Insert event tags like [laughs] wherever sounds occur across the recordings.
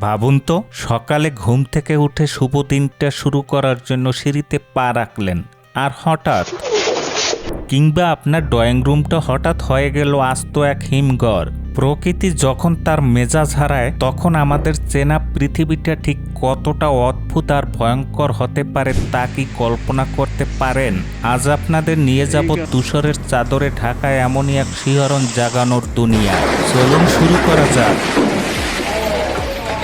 ভাবুন তো, সকালে ঘুম থেকে উঠে শুভ দিনটা শুরু করার জন্য সিঁড়িতে পা রাখলেন। আর হঠাৎ কিংবা আপনার ড্রয়িং রুমটা হঠাৎ হয়ে গেল আস্ত এক হিমঘর। প্রকৃতি যখন তার মেজাজ হারায়, তখন আমাদের চেনা পৃথিবীটা ঠিক কতটা অদ্ভুত আর ভয়ঙ্কর হতে পারে তা কি কল্পনা করতে পারেন? আজ আপনাদের নিয়ে যাব তুষরের চাদরে ঢাকায় এমনই এক শিহরণ জাগানোর দুনিয়া। চলুন শুরু করা যাক।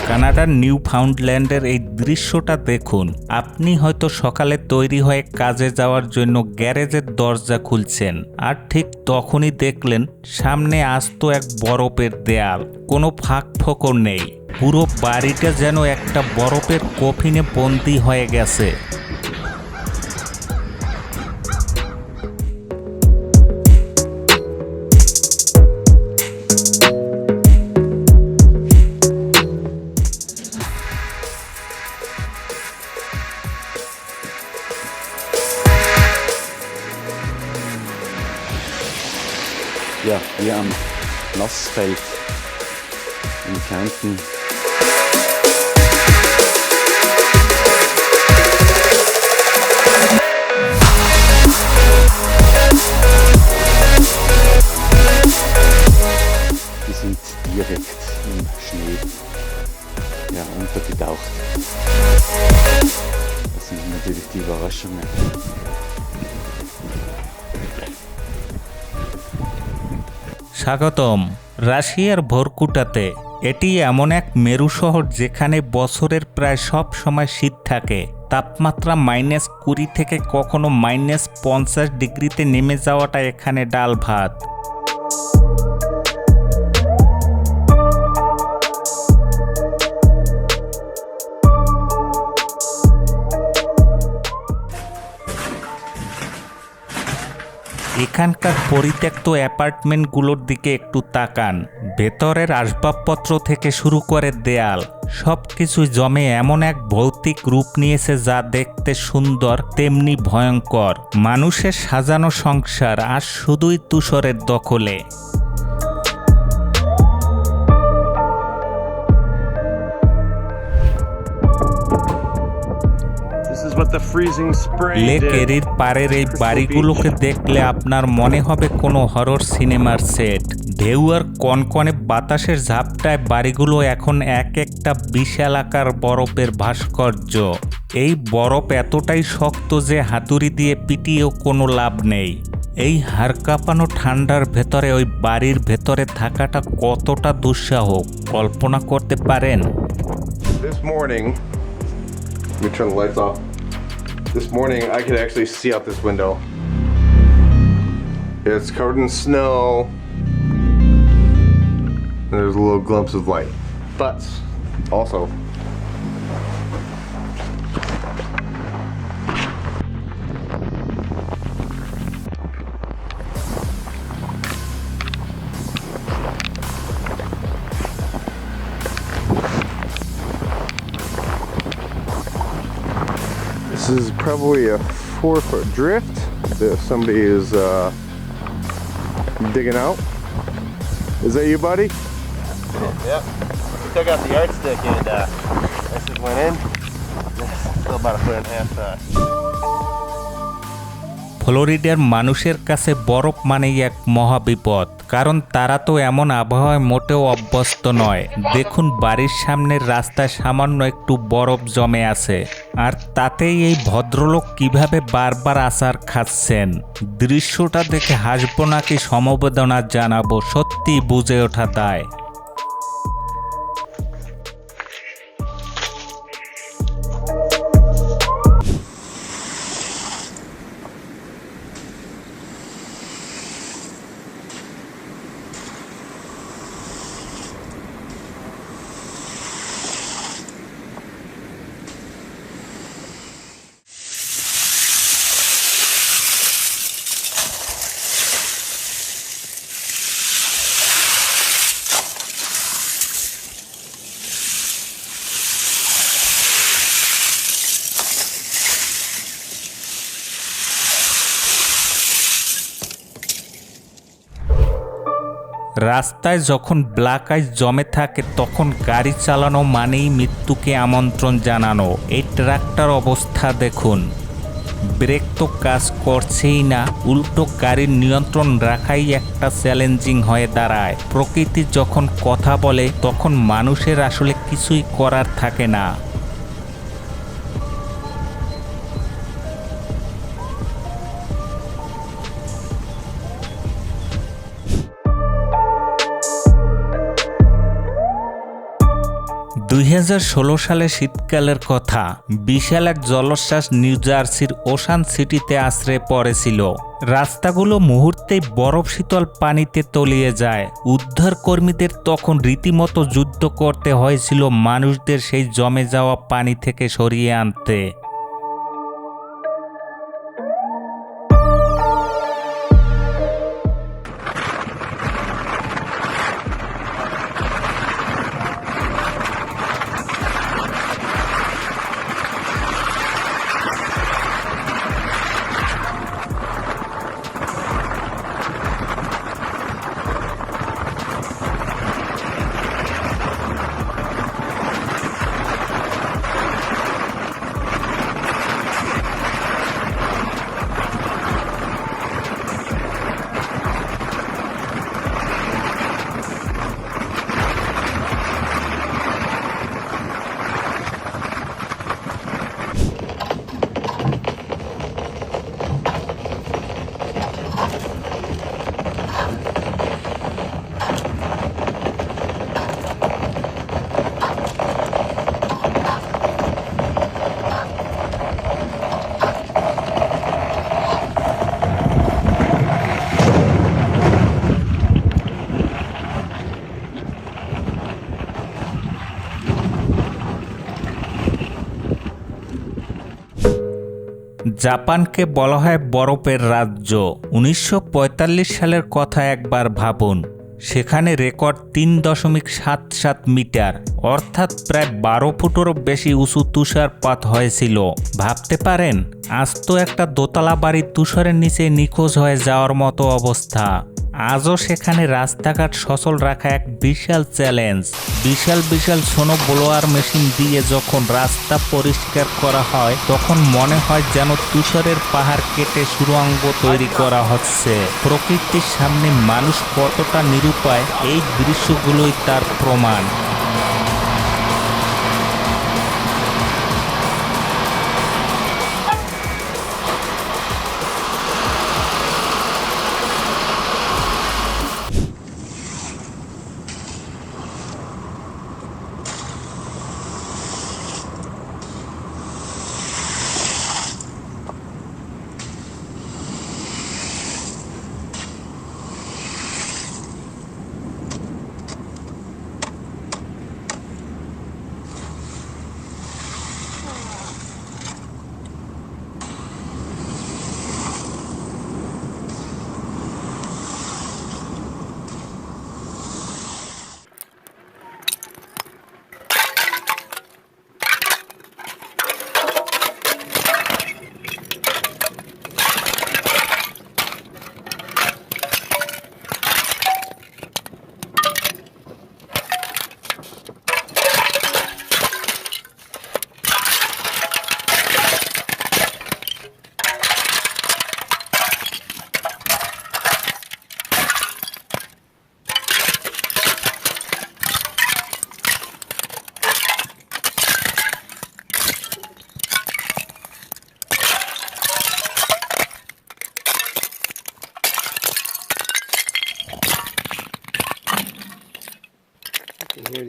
কানাডার নিউ ফাউন্ডল্যান্ডের এই দৃশ্যটা দেখুন। আপনি হয়তো সকালে তৈরি হয়ে কাজে যাওয়ার জন্য গ্যারেজের দরজা খুলছেন, আর ঠিক তখনই দেখলেন সামনে আস্ত এক বরফের দেয়াল। কোনো ফাঁক ফোকর নেই। পুরো বাড়িটা যেন একটা বরফের কফিনে বন্দি হয়ে গেছে। Nassfeld in Kärnten. Die sind direkt im Schnee ja, untergetaucht. Das sind natürlich die Überraschungen. স্বাগতম রাশিয়ার ভরকুটাতে, এটি এমন এক মেরু শহর যেখানে বছরের প্রায় সব সময় শীত থাকে। তাপমাত্রা মাইনাস কুড়ি থেকে কখনো মাইনাস পঞ্চাশ ডিগ্রিতে নেমে যাওয়াটা এখানে ডাল ভাত। এখানকার পরিত্যক্ত অ্যাপার্টমেন্টগুলোর দিকে একটু তাকান। ভেতরের আসবাবপত্র থেকে শুরু করে দেয়াল সব কিছু জমে এমন এক ভৌতিক রূপ নিয়েছে যা দেখতে সুন্দর, তেমনি ভয়ঙ্কর। মানুষের সাজানো সংসার আর শুধুই তুষরের দখলে। Lake did. এরির পাড়ের এই বাড়িগুলোকে দেখলে আপনার মনে হবে কোনো হরর সিনেমার সেট ঢেউ আর কনকনে বাতাসের ঝাপটায় বাড়িগুলো এখন এক একটা বিশাল আকার বরফের ভাস্কর্য এই বরফ এতটাই শক্ত যে হাতুড়ি দিয়ে পিটিয়েও কোনো লাভ নেই এই হাড় কাঁপানো ঠান্ডার ভেতরে ওই বাড়ির ভেতরে থাকাটা কতটা দুঃসাহ কল্পনা করতে পারেন This morning, let me turn the lights off. This morning, I could actually see out this window. It's covered in snow. And there's a little glimpse of light. But also, is probably a four foot drift that somebody is uh, digging out. Is that you, buddy? Yep. Took out the yardstick and uh, this went in. [laughs] Still about a foot and a half. Uh, ফ্লোরিডার মানুষের কাছে বরফ মানেই এক মহাবিপদ, কারণ তারা তো এমন আবহাওয়ায় মোটেও অভ্যস্ত নয়। দেখুন বাড়ির সামনের রাস্তায় সামান্য একটু বরফ জমে আছে, আর তাতেই এই ভদ্রলোক কীভাবে বারবার আচার খাচ্ছেন? দৃশ্যটা দেখে হাসবো নাকি সমবেদনা জানাব সত্যি বুঝে ওঠা দায় রাস্তায় যখন ব্ল্যাক আইস জমে থাকে, তখন গাড়ি চালানো মানেই মৃত্যুকে আমন্ত্রণ জানানো। এই ট্রাকটার অবস্থা দেখুন। ব্রেক তো কাজ করছেই না, উল্টো গাড়ির নিয়ন্ত্রণ রাখাই একটা চ্যালেঞ্জিং হয়ে দাঁড়ায়। প্রকৃতি যখন কথা বলে, তখন মানুষের আসলে কিছুই করার থাকে না। সালে শীতকালের কথা, বিশাল এক জলোচ্ছ্বাস নিউ জার্সির ওশান সিটিতে আশ্রয় পড়েছিল। রাস্তাগুলো মুহূর্তেই বরফ শীতল পানিতে তলিয়ে যায়। উদ্ধার কর্মীদের তখন রীতিমতো যুদ্ধ করতে হয়েছিল মানুষদের সেই জমে যাওয়া পানি থেকে সরিয়ে আনতে। জাপানকে বলা হয় বরফের রাজ্য। উনিশশো পঁয়তাল্লিশ সালের কথা একবার ভাবুন। সেখানে রেকর্ড তিন দশমিক সাত সাত মিটার, অর্থাৎ প্রায় বারো ফুটেরও বেশি উঁচু তুষারপাত হয়েছিল। ভাবতে পারেন আজ তো একটা দোতলা বাড়ির তুষারের নিচে নিখোঁজ হয়ে যাওয়ার মতো অবস্থা। আজও সেখানে রাস্তাঘাট সচল রাখা এক বিশাল চ্যালেঞ্জ। বিশাল বিশাল সোনো ব্লোয়ার মেশিন দিয়ে যখন রাস্তা পরিষ্কার করা হয়, তখন মনে হয় যেন তুষারের পাহাড় কেটে সুরঙ্গ তৈরি করা হচ্ছে। প্রকৃতির সামনে মানুষ কতটা নিরুপায়, এই দৃশ্যগুলোই তার প্রমাণ।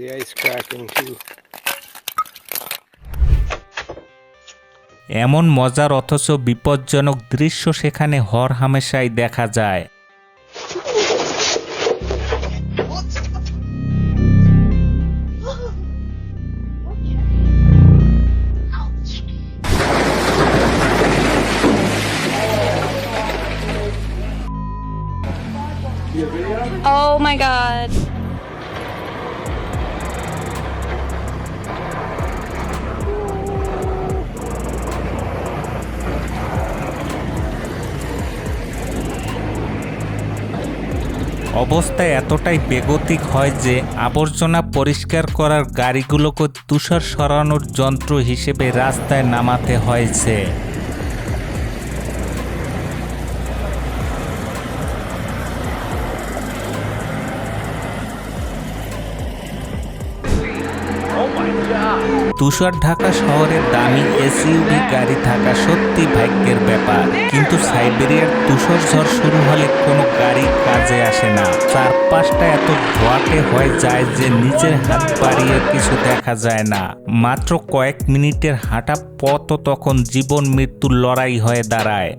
The ice cracking too. এমন মজার অথচ বিপজ্জনক দৃশ্য সেখানে হর হামেশাই দেখা যায় অবস্থা এতটাই বেগতিক হয় যে আবর্জনা পরিষ্কার করার গাড়িগুলোকে তুষার সরানোর যন্ত্র হিসেবে রাস্তায় নামাতে হয়েছে। তুষার ঢাকা শহরের দামি এসইউভি গাড়ি থাকা সত্যি ভাগ্যের ব্যাপার। কিন্তু সাইবেরিয়ার তুষার ঝড় শুরু হলে কোনো গাড়ি কাজে আসে না। চারপাশটা এত ধোয়াটে হয়ে যায় যে নিজের হাত বাড়িয়ে কিছু দেখা যায় না। মাত্র কয়েক মিনিটের হাঁটা পথও তখন জীবন মৃত্যুর লড়াই হয়ে দাঁড়ায়।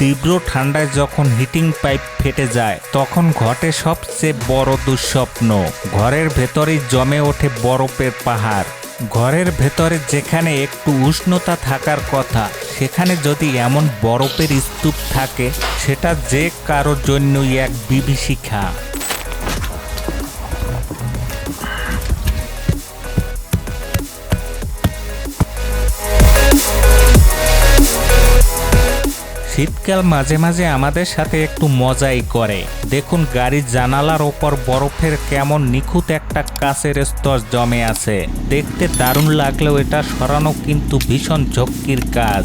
তীব্র ঠান্ডায় যখন হিটিং পাইপ ফেটে যায়, তখন ঘটে সবচেয়ে বড় দুঃস্বপ্ন। ঘরের ভেতরেই জমে ওঠে বরফের পাহাড়। ঘরের ভেতরে যেখানে একটু উষ্ণতা থাকার কথা, সেখানে যদি এমন বরফের স্তূপ থাকে, সেটা যে কারোর জন্যই এক বিভীষিকা। শীতকাল মাঝে মাঝে আমাদের সাথে একটু মজাই করে। দেখুন গাড়ির জানালার ওপর বরফের কেমন নিখুঁত একটা কাছের স্তর জমে আছে। দেখতে দারুণ লাগলেও এটা সরানো কিন্তু ভীষণ ঝক্কির কাজ।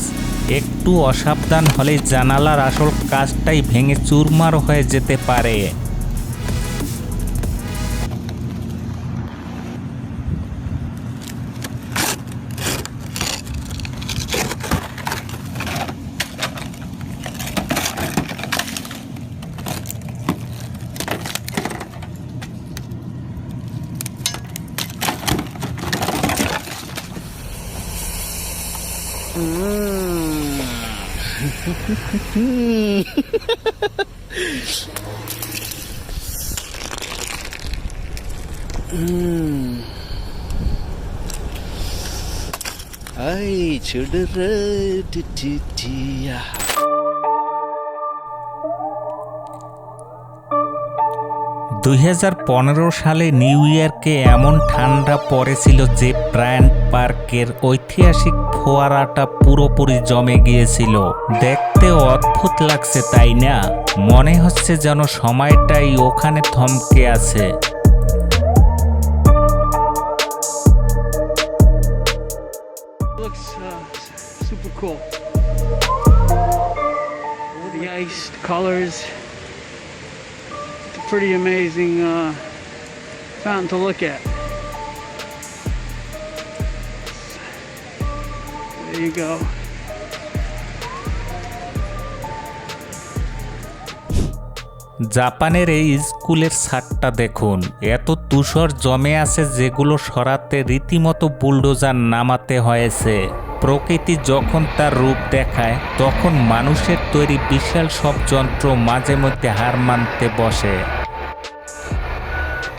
একটু অসাবধান হলেই জানালার আসল কাজটাই ভেঙে চুরমার হয়ে যেতে পারে। Mm. Ay, children, দুই হাজার পনেরো সালে নিউ ইয়র্কে এমন ঠান্ডা পড়েছিল যে ব্রায়ান্ট পার্কের ঐতিহাসিক ফোয়ারাটা পুরোপুরি জমে গিয়েছিল দেখতে অদ্ভুত লাগছে তাই না মনে হচ্ছে যেন সময়টাই ওখানে থমকে আছে uh, cool. The ice, the colors. Pretty amazing uh, fountain to look at. There you go. জাপানের এই স্কুলের ছাদটা দেখুন এত তুষর জমে আছে যেগুলো সরাতে রীতিমতো বুলডোজার নামাতে হয়েছে প্রকৃতি যখন তার রূপ দেখায়, তখন মানুষের তৈরি বিশাল সব যন্ত্র মাঝে মধ্যে হার মানতে বসে।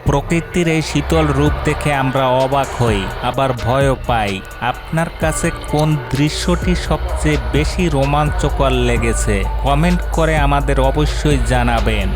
প্রকৃতির এই শীতল রূপ দেখে আমরা অবাক হই, আবার ভয়ও পাই। আপনার কাছে কোন দৃশ্যটি সবচেয়ে বেশি রোমাঞ্চকর লেগেছে? কমেন্ট করে আমাদের অবশ্যই জানাবেন।